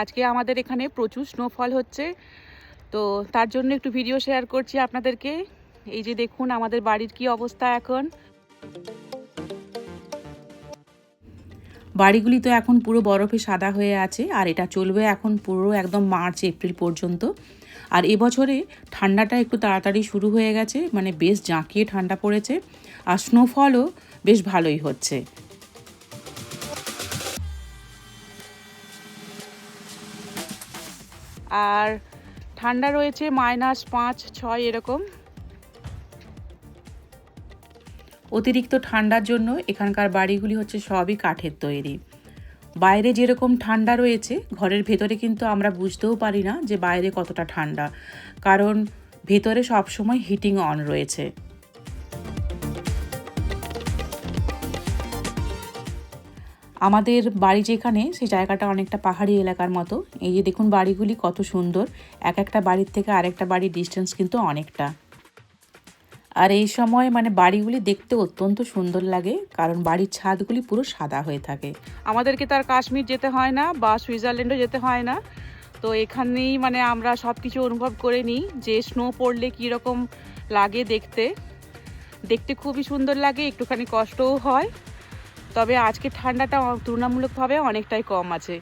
আজকে আমাদের এখানে প্রচুর স্নোফল হচ্ছে। তো তার জন্য একটু ভিডিও শেয়ার করছি আপনাদেরকে। এই যে দেখুন আমাদের বাড়ির কি অবস্থা এখন। বাড়িগুলি তো এখন পুরো বরফে সাদা হয়ে আছে, আর এটা চলবে এখন পুরো একদম মার্চ, এপ্রিল পর্যন্ত। আর এবছরে ঠান্ডাটা একটু তাড়াতাড়ি শুরু হয়ে গেছে মানে বেশ জাঁকিয়ে ঠান্ডা পড়েছে। আর স্নোফলও বেশ ভালোই হচ্ছে। আর ঠান্ডা রয়েছে মাইনাস পাঁচ, ছয় এরকম। অতিরিক্ত ঠান্ডার জন্য এখানকার বাড়িগুলি হচ্ছে সবই কাঠের তৈরি। বাইরে যেরকম ঠান্ডা রয়েছে, ঘরের ভেতরে কিন্তু আমরা বুঝতেও পারি না যে বাইরে কতটা ঠান্ডা। কারণ ভেতরে সবসময় হিটিং অন রয়েছে। আমাদের বাড়ি যেখানে সেই জায়গাটা অনেকটা পাহাড়ি এলাকার মতো। এই যে দেখুন বাড়িগুলি কত সুন্দর। এক একটা বাড়ির থেকে আরেকটা বাড়ির ডিস্টেন্স কিন্তু অনেকটা। আর এই সময় মানে বাড়িগুলি দেখতে অত্যন্ত সুন্দর লাগে, কারণ বাড়ির ছাদগুলি পুরো সাদা হয়ে থাকে। আমাদেরকে তার কাশ্মীর যেতে হয় না বা সুইজারল্যান্ডও যেতে হয় না। তো এখানেই মানে আমরা সব কিছু অনুভব করে নিই যে স্নো পড়লে কীরকম লাগে দেখতে। দেখতে খুবই সুন্দর লাগে, একটুখানি কষ্টও হয়। তবে আজকে ঠান্ডাটা তুলনামূলকভাবে অনেকটাই কম আছে।